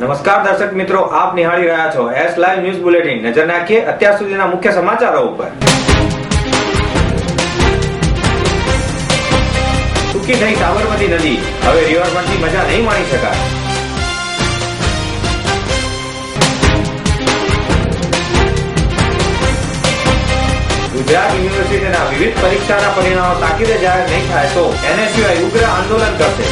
નમસ્કાર દર્શક મિત્રો, આપ નિહાળી રહ્યા છો એસ લાઈવ ન્યૂઝ બુલેટિન નજર નાખીએ અત્યાર સુધીના મુખ્ય સમાચારો ઉપર. સૂકી થઈ સાબરમતી નદી. હવે રિવરફ્રન્ટની મજા નહીં માણી શકાય. ગુજરાત યુનિવર્સિટીના વિવિધ પરીક્ષાના પરિણામો તાકીદે જાહેર નહીં થાય તો એનએસયુઆઈ ઉગ્ર આંદોલન કરશે.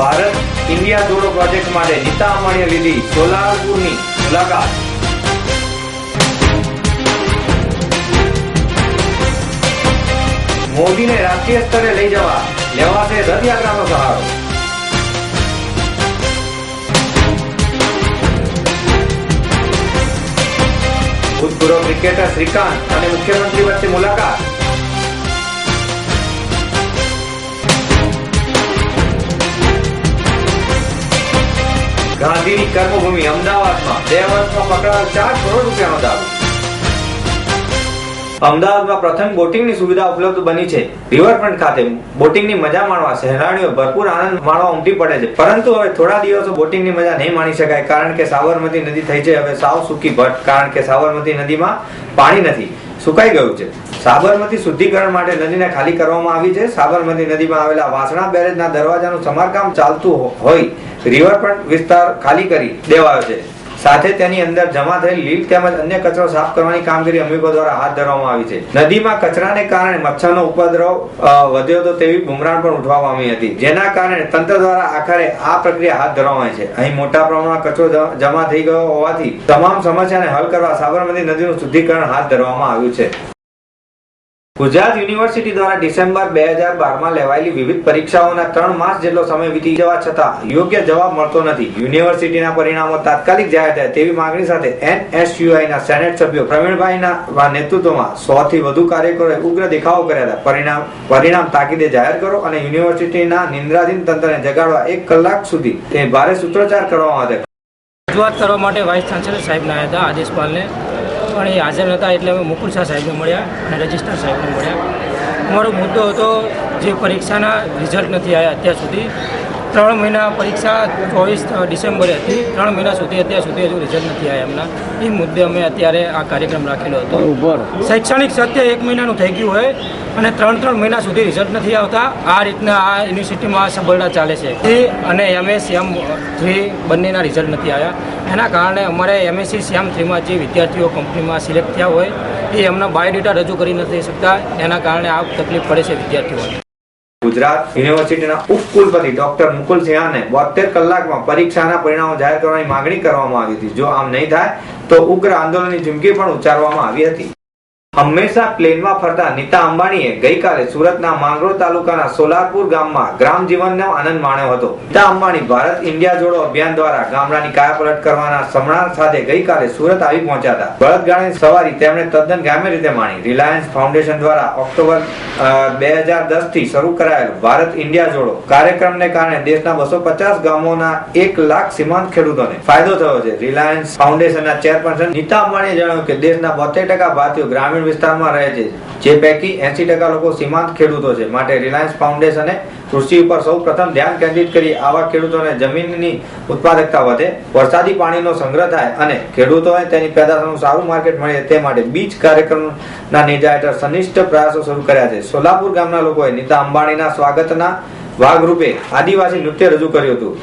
ભારત ઇન્ડિયા જોડો પ્રોજેક્ટ માટે નીતા અંબાણીએ લીધી સોલારપુરની મુલાકાત. મોદીને રાષ્ટ્રીય સ્તરે લઈ જવા લેવાશે રથયાત્રાનો સહારો. ભૂતપૂર્વ ક્રિકેટર શ્રીકાંત અને મુખ્યમંત્રી વચ્ચે મુલાકાત. ગાંધીની કર્મભૂમિ અમદાવાદમાં બે વર્ષમાં પકડાયેલ ચાર કરોડ રૂપિયાનો દારૂ અમદાવાદમાં પ્રથમ બોટિંગની સુવિધા ઉપલબ્ધ બની છે. રિવરફ્રન્ટ ખાતે બોટિંગની મજા માણવા સહેલાણીઓ ભરપૂર આનંદ માણવા ઉમટી પડે છે. પરંતુ હવે થોડા દિવસો બોટિંગની મજા નહીં માણી શકાય કારણ કે સાબરમતી નદી થઈ છે. હવે સાવ સૂકી ભટ્ટ કારણ કે સાબરમતી નદીમાં પાણી નથી. સુકાઈ ગયું છે. સાબરમતી શુદ્ધિકરણ માટે નદીને ખાલી કરવામાં આવી છે. સાબરમતી નદીમાં આવેલા વાસણા બેરેજના દરવાજાનું સમારકામ ચાલતું હોય. રિવરફ્રન્ટ વિસ્તાર ખાલી કરી દેવાયો છે. સાથે તેની અંદર જમા થયેલ લીલ તેમજ અન્ય કચરો સાફ કરવાની કામગીરી અમીકો દ્વારા હાથ ધરવામાં આવી છે. નદીમાં કચરાને કારણે મચ્છરનો ઉપદ્રવ વધ્યો હતો તેવી બુમરાણ પણ ઉઠવા પામી હતી. જેના કારણે તંત્ર દ્વારા આખરે આ પ્રક્રિયા હાથ ધરવામાં આવી છે. અહીં મોટા પ્રમાણમાં કચરો જમા થઈ ગયો હોવાથી તમામ સમસ્યાને હલ કરવા સાબરમતી નદીનું શુદ્ધિકરણ હાથ ધરવામાં આવ્યું છે. ગુજરાત યુનિવર્સિટી દ્વારા ડિસેમ્બર બે હજાર બારમાં લેવાયેલી વિવિધ પરીક્ષાઓના ત્રણ માસ જેટલો સમય વીતી જવા છતાં યોગ્ય જવાબ મળતો નથી. યુનિવર્સિટીના પરિણામો તાત્કાલિક જાહેર થાય તેવી માંગણી સાથે એનએસયુઆઈના સેનેટ સભ્યો પ્રવીણભાઈના નેતૃત્વમાં સો થી વધુ કાર્યકરોએ ઉગ્ર દેખાવો કર્યા હતા. પરિણામ પરિણામ તાકીદે જાહેર કરો અને યુનિવર્સિટીના નિંદ્રાધીન તંત્રને જગાડવા એક કલાક સુધી તે ભારે સૂત્રોચ્ચાર કરવામાં આવ્યા રજૂઆત કરવા માટે વાઇસ ચાન્સેલર સાહેબને આદેશપાલને. પણ એ હાજર નહોતા એટલે અમે મુકુલ શાહ સાહેબને મળ્યા અને રજિસ્ટર સાહેબને મળ્યા. અમારો મુદ્દો હતો જે પરીક્ષાના રિઝલ્ટ નથી આવ્યા અત્યાર સુધી. ત્રણ મહિના પરીક્ષા ચોવીસ ડિસેમ્બરે હતી. ત્રણ મહિના સુધી અત્યાર સુધી હજુ રિઝલ્ટ નથી આવ્યા એમના. એ મુદ્દે અમે અત્યારે આ કાર્યક્રમ રાખેલો હતો. શૈક્ષણિક સત્ય એક મહિનાનું થઈ ગયું હોય અને ત્રણ ત્રણ મહિના સુધી રિઝલ્ટ નથી આવતા આ રીતના આ યુનિવર્સિટીમાં સબળતા ચાલે છે. એ અને એમએસ એમ થ્રી બંનેના રિઝલ્ટ નથી આવ્યા. એના કારણે અમારે એમએસસી સેમ થ્રીમાં જે વિદ્યાર્થીઓ કંપનીમાં સિલેક્ટ થયા હોય એ એમના બાયોડેટા રજૂ કરી નથી શકતા. એના કારણે આ તકલીફ પડે છે વિદ્યાર્થીઓને. ગુજરાત યુનિવર્સિટીના ઉપકુલપતિ ડોક્ટર મુકુલ સિંહાને બોતેર કલાકમાં પરીક્ષાના પરિણામો જાહેર કરવાની માંગણી કરવામાં આવી હતી. જો આમ નહીં થાય, તો ઉગ્ર આંદોલનની ચીમકી પણ ઉચ્ચારવામાં આવી હતી. હંમેશા પ્લેનમાં ફરતા નીતા અંબાણીએ ગઈકાલે સુરતના માંગરોળ તાલુકાના સોલારપુર ગામમાં ગ્રામ જીવનનો આનંદ માણ્યો હતો. નીતા અંબાણી ભારત ઇન્ડિયા જોડો અભિયાન દ્વારા ગામડાની કાયાપલટ કરવાના સમરણ સાથે ગઈકાલે સુરત આવી પહોંચ્યા હતા. બળદગાડાની સવારી તેમણે તદ્દન ગામે રીતે માણી. રિલાયન્સ ફાઉન્ડેશન દ્વારા ઓક્ટોબર બે હજાર દસથી શરૂ કરાયેલ ભારત ઇન્ડિયા જોડો કાર્યક્રમને કારણે દેશના બસો પચાસ ગામોના એક લાખ સીમાંત ખેડૂતોને ફાયદો થયો છે. રિલાયન્સ ફાઉન્ડેશનના ચેરપર્સન નીતા અંબાણીએ જણાવ્યું કે દેશના બોતેર ટકા ભારતીયો ગ્રામીણ વિસ્તારમાં રહે છે. જે પૈકી એસી ટકા લોકો સીમાંત ખેડૂતો છે. માટે રિલાયન્સ ફાઉન્ડેશને કૃષિ ઉપર સૌ પ્રથમ ધ્યાન કેન્દ્રિત કરી આવા ખેડૂતોને જમીનની ઉત્પાદકતા વધે, વરસાદી પાણીનો સંગ્રહ થાય અને ખેડૂતોને તેની પેદાશનું સારું માર્કેટ મળે તે માટે બીજ કાર્યક્રમના નેજા હેઠળ સનિષ્ઠ પ્રયાસો શરૂ કર્યા છે. સોલાપુર ગામના લોકોએ નીતા અંબાણીના સ્વાગતના ભાગરૂપે આદિવાસી નૃત્ય રજૂ કર્યું હતું.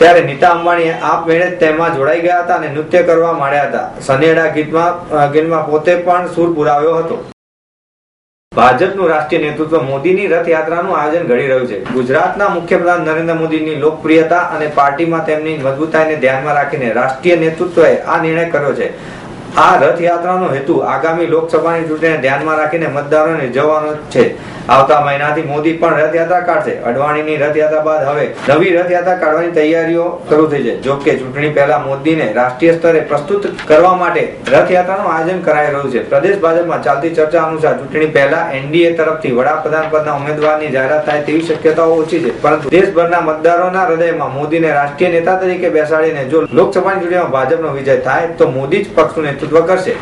ત્યારે નીતા અંબાણી આપમેળે તેમાં જોડાઈ ગયા હતા અને નૃત્ય કરવા માંડ્યા હતા. સનેડા ગીતમાં ગીતમાં પોતે પણ સૂર પુરાવ્યો હતો. ભાજપનું રાષ્ટ્રીય નેતૃત્વ મોદીની રથયાત્રાનું આયોજન ઘડી રહ્યું છે. ગુજરાતના મુખ્યપ્રધાન નરેન્દ્ર મોદીની લોકપ્રિયતા અને પાર્ટીમાં તેમની મજબૂતાઈને ધ્યાનમાં રાખીને રાષ્ટ્રીય નેતૃત્વએ આ નિર્ણય કર્યો છે. આ રથયાત્રાનો હેતુ આગામી લોકસભાની ચૂંટણીને ધ્યાનમાં રાખીને મતદારોને જવાનો છે. આવતા મહિનાથી મોદી પણ રથયાત્રા કાઢશે. અડવાણીની રથયાત્રા બાદ હવે નવી રથયાત્રા કાઢવાની તૈયારીઓ શરૂ થઈ છે. જો કે ચૂંટણી પહેલા મોદીને રાષ્ટ્રીય સ્તરે પ્રસ્તુત કરવા માટે રથયાત્રાનું આયોજન કરાઈ રહ્યું છે. પ્રદેશ ભાજપમાં ચાલતી ચર્ચા અનુસાર ચૂંટણી પહેલા એનડીએ તરફથી વડાપ્રધાન પદના ઉમેદવારની જાહેરાત થાય તેવી શક્યતાઓ ઓછી છે. પરંતુ દેશભરના મતદારોના હૃદયમાં મોદીને રાષ્ટ્રીય નેતા તરીકે બેસાડીને જો લોકસભાની ચૂંટણીમાં ભાજપનો વિજય થાય તો મોદી જ પક્ષનું નેતૃત્વ કરશે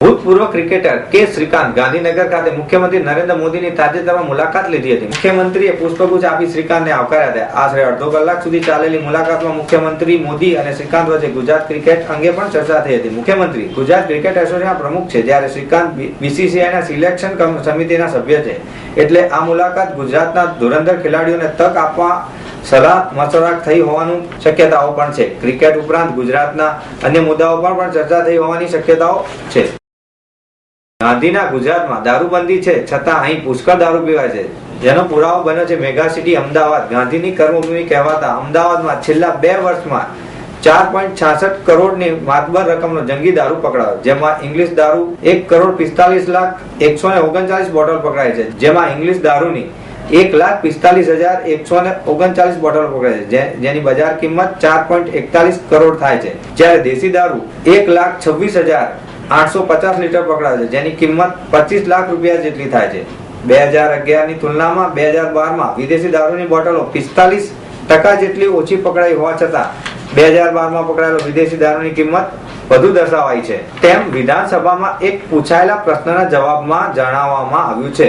ભૂતપૂર્વ ક્રિકેટર કે શ્રીકાંત ગાંધીનગર ખાતે મુખ્યમંત્રી નરેન્દ્ર મોદીની તાજેતરમાં મુલાકાત લીધી હતી મુખ્યમંત્રીએ પુષ્પગુચ્છ આપી શ્રીકાંતને આવકાર્યા હતા આશરે અડધો કલાક સુધી ચાલેલી મુલાકાતમાં મુખ્યમંત્રી મોદી અને શ્રીકાંત વચ્ચે ગુજરાત ક્રિકેટ અંગે પણ ચર્ચા થઈ હતી મુખ્યમંત્રી ગુજરાત ક્રિકેટ એસોસિએશનના પ્રમુખ છે. જ્યારે શ્રીકાંત બીસીસીઆઈના સિલેક્શન સમિતિના સભ્ય છે. એટલે આ મુલાકાત ગુજરાતના ધુરંધર ખેલાડીઓને તક આપવા સલાહ મશવરા થઈ હોવાનું શક્યતાઓ પણ છે. ક્રિકેટ ઉપરાંત ગુજરાતના અન્ય મુદ્દાઓ પર પણ ચર્ચા થઈ હોવાની શક્યતાઓ છે. ગાંધીના ગુજરાતમાં દારૂબંધી છે, છતાં અહીં પુષ્કળ દારૂ પીવાય છે. જેનો પુરાવો બન્યો છે મેગા સિટી અમદાવાદ. ગાંધીની કર્મભૂમિ કહેવાતા અમદાવાદમાં છેલ્લા બે વર્ષમાં ચાર પોઈન્ટ છાસઠ કરોડની માતબર રકમનો જંગી દારૂ પકડાયો, જેમાં ઇંગ્લિશ દારૂ એક કરોડ પિસ્તાલીસ લાખ એકસો ઓગણચાલીસ બોટલ પકડાય છે. જેમાં ઇંગ્લિશ દારૂની એક લાખ પિસ્તાલીસ હજાર એકસો ને ઓગણચાલીસ બોટલ પકડાય છે જેની બજાર કિંમત ચાર પોઈન્ટ એકતાલીસ કરોડ થાય છે. જ્યારે દેશી દારૂ એક લાખ છવ્વીસ હજાર આઠસો પચાસ લીટર પકડાય છે, જેની કિંમત પચીસ લાખ રૂપિયા જેટલી થાય છે. બે હજાર અગિયારની તુલનામાં બે હજાર બારમાં વિદેશી દારૂની બોટલો પિસ્તાલીસ ટકા જેટલી ઓછી પકડાઈ હોવા છતાં બે હજાર બારમાં પકડાયેલો વિદેશી દારૂની કિંમત વધુ દર્શાવાઈ છે. તેમ વિધાનસભામાં એક પૂછાયેલા પ્રશ્નના જવાબમાં જણાવવામાં આવ્યું છે.